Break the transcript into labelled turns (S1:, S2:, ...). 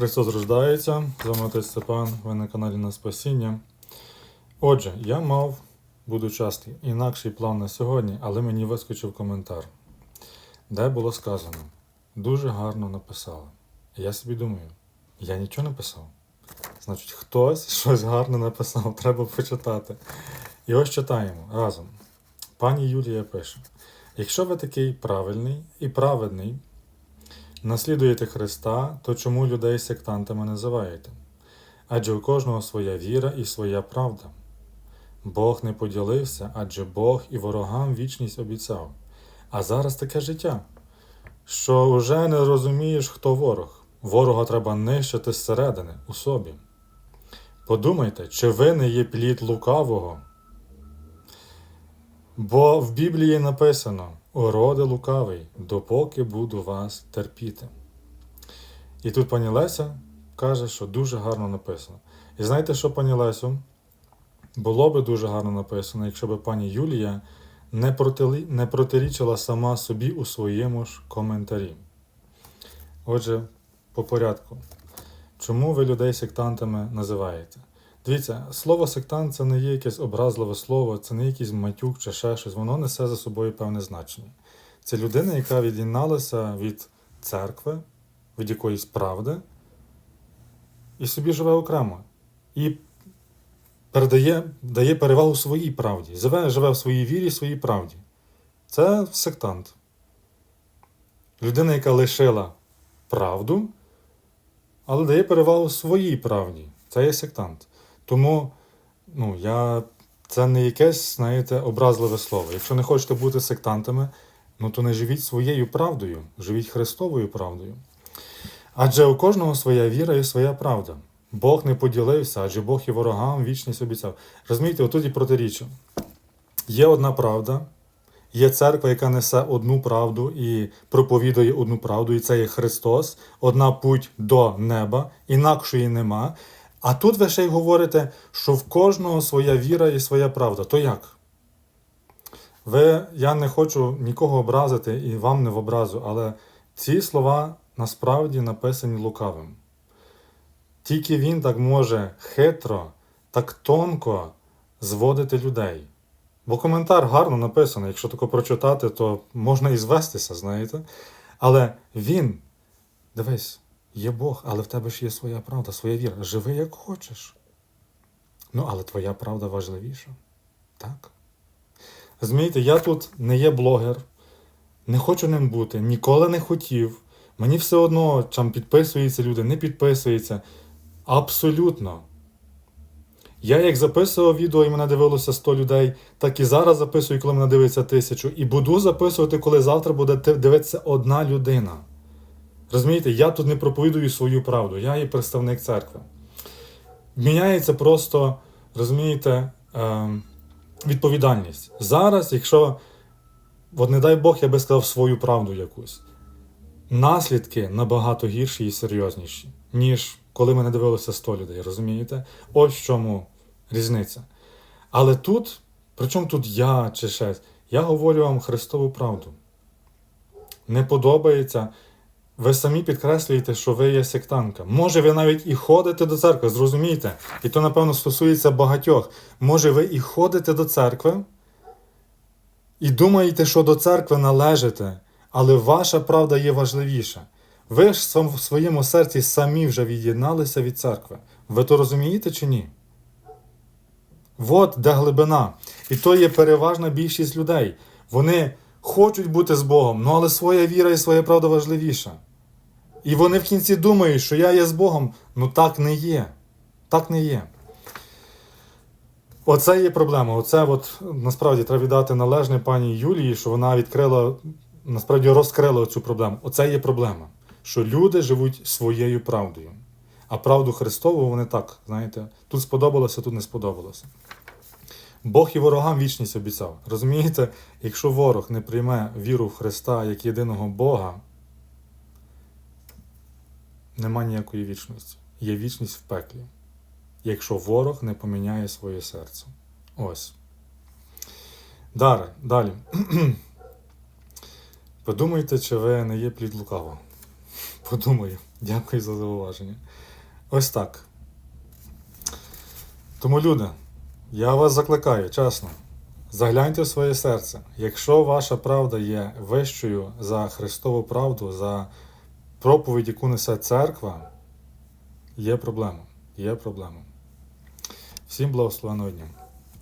S1: Христос рождається, з вами отець Степан, ви на каналі на Спасіння. Отже, я мав, буду частий, інакший план на сьогодні, але мені вискочив коментар, де було сказано, дуже гарно написали. Я собі думаю, я нічого не писав. Значить, хтось щось гарне написав, треба почитати. І ось читаємо разом. Пані Юлія пише: якщо ви такий правильний і праведний, наслідуєте Христа, то чому людей сектантами називаєте? Адже у кожного своя віра і своя правда. Бог не поділився, адже Бог і ворогам вічність обіцяв. А зараз таке життя, що вже не розумієш, хто ворог. Ворога треба нищити зсередини, у собі. Подумайте, чи ви не є плід лукавого? Бо в Біблії написано: уроди лукавий, допоки буду вас терпіти. І тут пані Леся каже, що дуже гарно написано. І знаєте, що, пані Лесю? Було би дуже гарно написано, якщо б пані Юлія не, протилі... не протирічила сама собі у своєму ж коментарі. Отже, по порядку. Чому ви людей сектантами називаєте? Дивіться, слово сектант це не є якесь образливе слово, це не якийсь матюк чи ще щось, воно несе за собою певне значення. Це людина, яка від'єдналася від церкви, від якоїсь правди, і собі живе окремо. І передає, дає перевагу своїй правді. Живе, живе в своїй вірі, своїй правді. Це сектант. Людина, яка лишила правду, але дає перевагу своїй правді. Це є сектант. Тому ну, я, це не якесь, знаєте, образливе слово. Якщо не хочете бути сектантами, ну то не живіть своєю правдою, живіть Христовою правдою. Адже у кожного своя віра і своя правда. Бог не поділився, адже Бог і ворогам вічність обіцяв. Розумієте, отут і протиріччя. Є одна правда, є церква, яка несе одну правду і проповідує одну правду, і це є Христос, одна путь до неба, інакшої нема. А тут ви ще й говорите, що в кожного своя віра і своя правда. То як? Ви, я не хочу нікого образити і вам не в образу, але ці слова насправді написані лукавим. Тільки він так може хитро, так тонко зводити людей. Бо коментар гарно написаний, якщо тако прочитати, то можна і звестися, знаєте. Але він, дивись, є Бог, але в тебе ж є своя правда, своя віра. Живи як хочеш. Ну, але твоя правда важливіша. Так? Розумієте, я тут не є блогер, не хочу ним бути, ніколи не хотів. Мені все одно там підписуються люди, не підписуються. Абсолютно. Я як записував відео і мене дивилося 100 людей, так і зараз записую, коли мене дивиться тисячу. І буду записувати, коли завтра буде дивитися одна людина. Розумієте, я тут не проповідую свою правду, я є представник церкви. Міняється просто, розумієте, ем, відповідальність. Зараз, якщо, от не дай Бог, я би сказав свою правду якусь, наслідки набагато гірші і серйозніші, ніж коли мене дивилося 100 людей, розумієте? Ось в чому різниця. Але тут, причому тут я чи щось, я говорю вам Христову правду. Не подобається. Ви самі підкреслюєте, що ви є сектантка. Може, ви навіть і ходите до церкви, зрозумійте. І то, напевно, стосується багатьох. Може, ви і ходите до церкви і думаєте, що до церкви належите, але ваша правда є важливіша. Ви ж в своєму серці самі вже від'єдналися від церкви. Ви то розумієте чи ні? От де глибина. І то є переважна більшість людей. Вони хочуть бути з Богом, ну але своя віра і своя правда важливіша. І вони в кінці думають, що я є з Богом. Ну так не є. Так не є. Оце є проблема. Оце от насправді треба віддати належне пані Юлії, що вона відкрила, насправді розкрила цю проблему. Оце є проблема. Що люди живуть своєю правдою. А правду Христову вони так, знаєте, тут сподобалося, тут не сподобалося. Бог і ворогам вічність обіцяв. Розумієте, якщо ворог не прийме віру в Христа як єдиного Бога, нема ніякої вічності. Є вічність в пеклі, якщо ворог не поміняє своє серце. Ось. Далі. далі. Подумайте, чи ви не є плід лукавого. Подумаю. Дякую за зауваження. Ось так. Тому, люди, я вас закликаю, чесно. Загляньте в своє серце. Якщо ваша правда є вищою за Христову правду, за проповідь, яку несе церква, є проблема. Є проблема. Всім благословеного дня.